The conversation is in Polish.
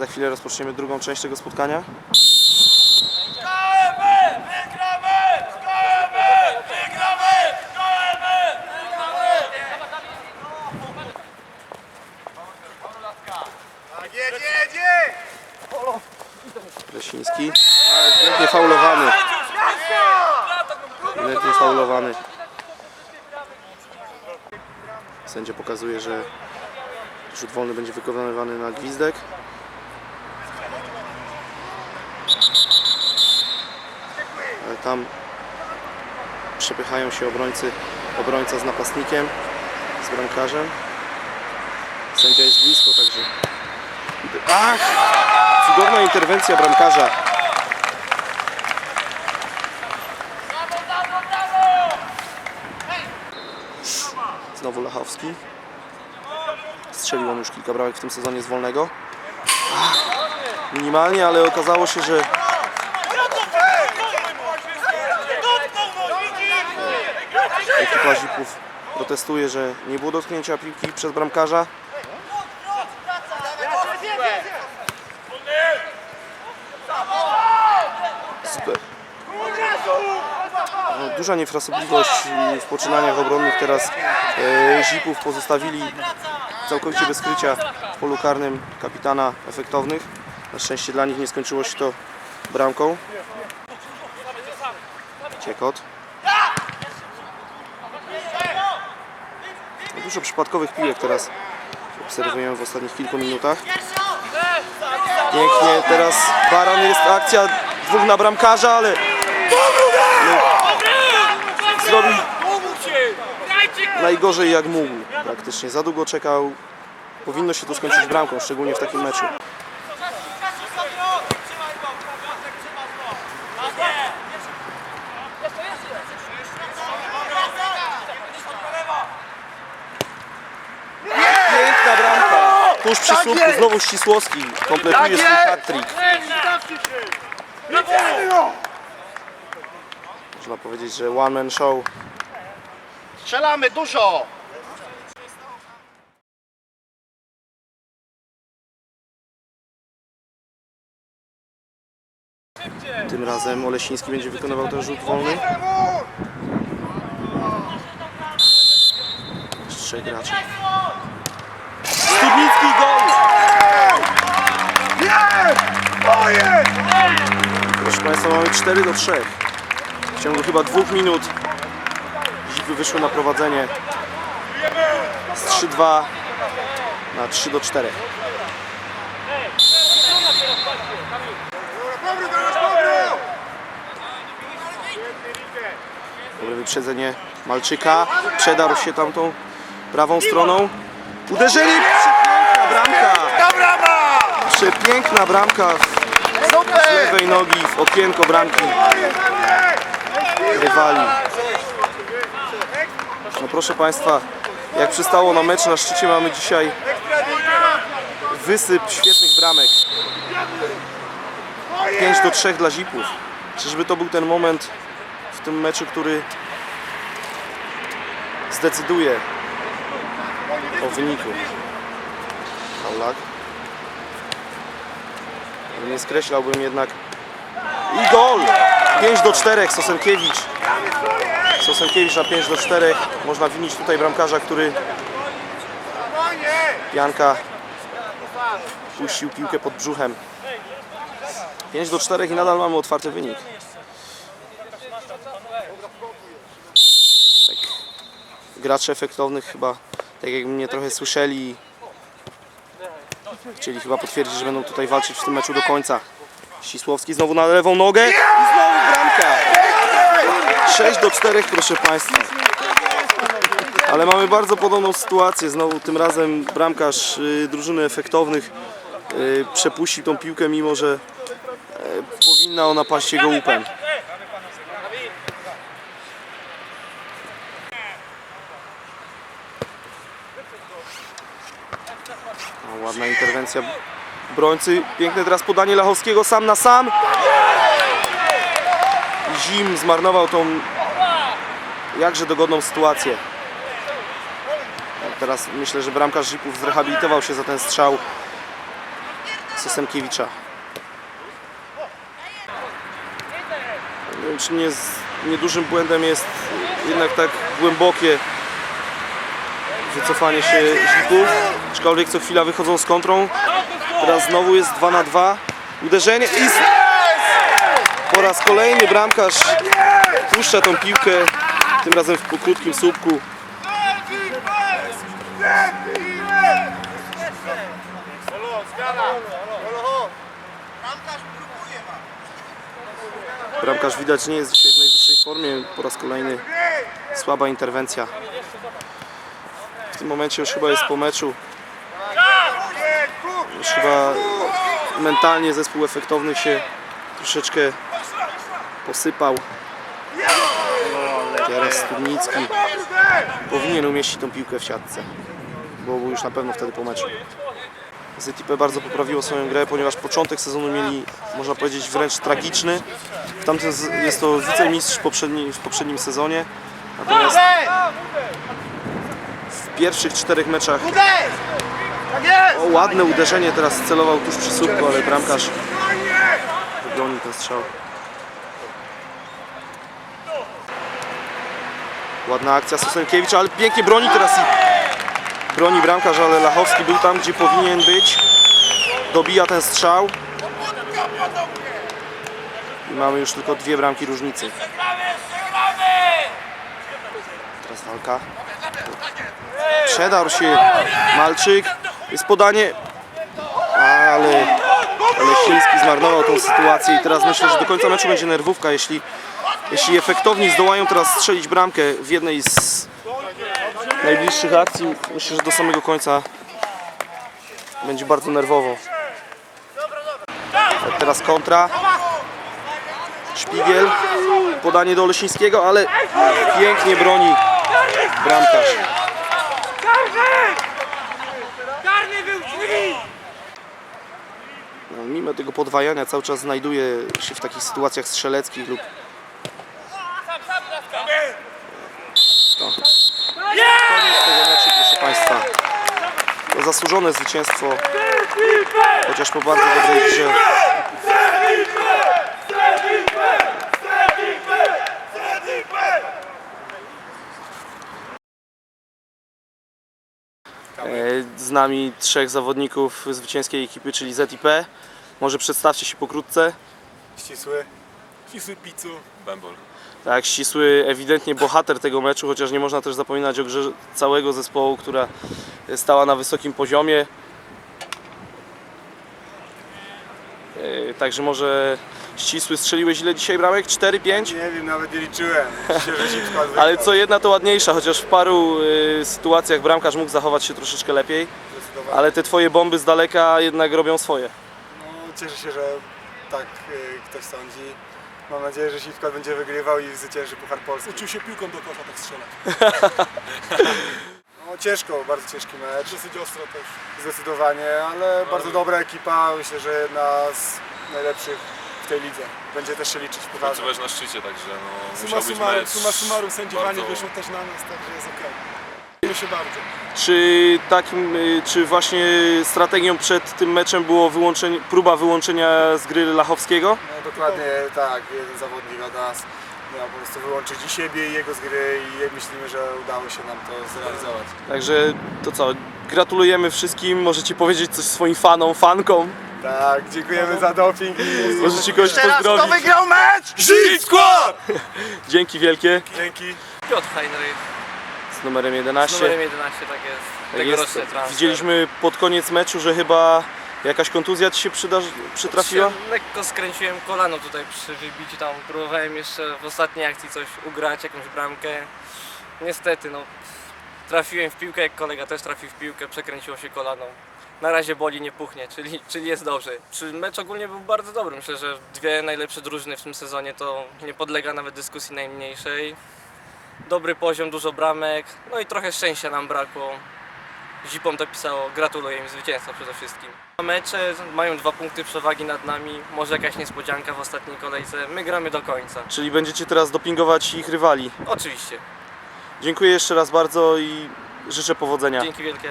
Za chwilę rozpoczniemy drugą część tego spotkania. Tak! Lesiński. Ewidentnie faulowany. Ewidentnie faulowany. Sędzia pokazuje, że rzut wolny będzie wykonywany na gwizdek. Tam przepychają się obrońcy, obrońca z napastnikiem, z bramkarzem. Sędzia jest blisko, także... Ach! Cudowna interwencja bramkarza. Znowu Lachowski. Strzelił on już kilka bramek w tym sezonie z wolnego. Ach, minimalnie, ale okazało się, że ekipa Zipów protestuje, że nie było dotknięcia piłki przez bramkarza. No, duża niefrasobliwość w poczynaniach obronnych teraz e, Zipów pozostawili całkowicie bez krycia w polu karnym kapitana efektownych. Na szczęście dla nich nie skończyło się to bramką. Ciekot. No, Dużo przypadkowych piłek teraz obserwujemy w ostatnich kilku minutach. Pięknie, teraz Baran jest akcja dwóch na bramkarza, ale zrobił najgorzej jak mógł praktycznie. Za długo czekał. Powinno się to skończyć bramką, szczególnie w takim meczu. Piękna bramka. Tuż przy słupku znowu Ścisłowski kompletuje swój hat-trick. Można powiedzieć, że one man show. Strzelamy dużo! Tym razem Olesiński będzie wykonywał ten rzut wolny. Trzech graczy. Studnicki gol! Nie! Moje! Proszę Państwa, mamy 4 do 3. W ciągu chyba dwóch minut Zipy wyszły na prowadzenie z 3-2 na 3 do 4. Dobry, teraz dobry! Dobre wyprzedzenie Malczyka. Przedarł się tamtą prawą stroną. Uderzenie! Przepiękna bramka! Ta brama! Przepiękna bramka z Super! lewej nogi w okienko bramki rywali. No proszę Państwa, jak przystało na mecz na szczycie mamy dzisiaj wysyp świetnych bramek. 5 do 3 dla Zipów. Czyżby to był ten moment w tym meczu, który zdecyduje o wyniku. Paulak. Nie skreślałbym jednak. I gol! 5 do 4 Sosenkiewicz. Sosenkiewicz na 5 do 4. Można winić tutaj bramkarza, który Janka puścił piłkę pod brzuchem. 5 do 4 i nadal mamy otwarty wynik. Tak. Gracze efektownych chyba, tak jak mnie trochę słyszeli, chcieli chyba potwierdzić, że będą tutaj walczyć w tym meczu do końca. Ścisłowski znowu na lewą nogę i znowu bramka. 6 do 4 proszę Państwa. Ale mamy bardzo podobną sytuację. Znowu tym razem bramkarz y, drużyny efektownych y, przepuścił tą piłkę, mimo że y, powinna ona paść jego łupem. O, ładna interwencja obrońcy. Piękne teraz podanie Lachowskiego sam na sam. Zim zmarnował tą jakże dogodną sytuację. Teraz myślę, że bramkarz Zipów zrehabilitował się za ten strzał Sosemkiewicza. Nie wiem, czy nie z niedużym błędem jest jednak tak głębokie wycofanie się Zików, aczkolwiek co chwila wychodzą z kontrą. Teraz znowu jest 2 na 2. Uderzenie i po raz kolejny bramkarz puszcza tą piłkę, tym razem w krótkim słupku. Bramkarz widać nie jest dzisiaj w najwyższej formie. Po raz kolejny słaba interwencja. Tym momencie już chyba jest po meczu. Już chyba mentalnie zespół efektownych się troszeczkę posypał. Teraz Studnicki powinien umieścić tą piłkę w siatce, bo był już na pewno wtedy po meczu. ZTP bardzo poprawiło swoją grę, ponieważ początek sezonu mieli, można powiedzieć, wręcz tragiczny. W tamtym jest to wicemistrz w, poprzedni, w poprzednim sezonie. Natomiast pierwszych czterech meczach Tak o, ładne uderzenie teraz celował tuż przy słupku, ale bramkarz wybronił ten strzał. Ładna akcja Sosenkiewicza, ale pięknie broni teraz i broni bramkarz, ale Lachowski był tam, gdzie powinien być. Dobija ten strzał. I mamy już tylko dwie bramki różnicy. Walka. Przedarł się Malczyk. Jest podanie. Ale, ale Chiński zmarnował tą sytuację i teraz myślę, że do końca meczu będzie nerwówka, jeśli, jeśli efektowni zdołają teraz strzelić bramkę w jednej z najbliższych akcji. Myślę, że do samego końca będzie bardzo nerwowo. Teraz kontra. Szpigiel. Podanie do Olesińskiego, ale pięknie broni bramkarz. Karny był drzwi! No, mimo tego podwajania cały czas znajduje się w takich sytuacjach strzeleckich lub to. Koniec tego meczu proszę Państwa. To zasłużone zwycięstwo, chociaż po bardzo dobrej grze. Z nami trzech zawodników zwycięskiej ekipy, czyli ZIP. Może przedstawcie się pokrótce. Ścisły. Ścisły pizzu. Bembol. Tak, ścisły ewidentnie bohater tego meczu, chociaż nie można też zapominać o grze całego zespołu, która stała na wysokim poziomie. E, Także może ścisły strzeliłeś ile dzisiaj bramek? 4-5? Nie wiem, nawet nie liczyłem. Ale co jedna to ładniejsza, chociaż w paru e, sytuacjach bramkarz mógł zachować się troszeczkę lepiej. Ale te twoje bomby z daleka jednak robią swoje. No, cieszę się, że tak y, ktoś sądzi. Mam nadzieję, że Siwkot będzie wygrywał i zwycięży Puchar Polski. Uczył się piłką do kosza tak strzelać. Ciężko, bardzo ciężki mecz. Dosyć ostro też. Zdecydowanie, ale bardzo dobra ekipa. Myślę, że jedna z najlepszych w tej lidze. Będzie też się liczyć w Pucharze. Na szczycie, także no, Suma musiał być summarum, mecz suma summarum sędziowanie bardzo- wyszło też na nas, także jest okej. Okay. się bardzo. Czy takim, y, czy właśnie strategią przed tym meczem było wyłączenie, próba wyłączenia z gry Lachowskiego? No, dokładnie tak, jeden zawodnik od nas miał po prostu wyłączyć i siebie i jego z gry i myślimy, że udało się nam to zrealizować. Także to co, gratulujemy wszystkim, możecie powiedzieć coś swoim fanom, fankom, Tak, dziękujemy za doping i możecie kogoś Teraz kto pozdrowić. wygrał mecz? Żyd Skład! Dzięki wielkie, Dzięki. Piotr Heinrich, z numerem 11. z numerem 11, tak jest. Tak Tegoroczny jest. transfer. Widzieliśmy pod koniec meczu, że chyba jakaś kontuzja Ci się przytrafiła? Się Lekko skręciłem kolano tutaj przy wybiciu tam. Próbowałem jeszcze w ostatniej akcji coś ugrać, jakąś bramkę. Niestety, no, trafiłem w piłkę, jak kolega też trafił w piłkę, przekręciło się kolano. Na razie boli, nie puchnie, czyli, czyli jest dobrze. Czy mecz ogólnie był bardzo dobry. Myślę, że dwie najlepsze drużyny w tym sezonie to nie podlega nawet dyskusji najmniejszej. Dobry poziom, dużo bramek, no i trochę szczęścia nam brakło. Zipom to pisało, gratuluję im zwycięstwa przede wszystkim. Mecze mają dwa punkty przewagi nad nami, może jakaś niespodzianka w ostatniej kolejce. My gramy do końca. Czyli będziecie teraz dopingować ich rywali. Oczywiście. Dziękuję jeszcze raz bardzo i życzę powodzenia. Dzięki wielkie.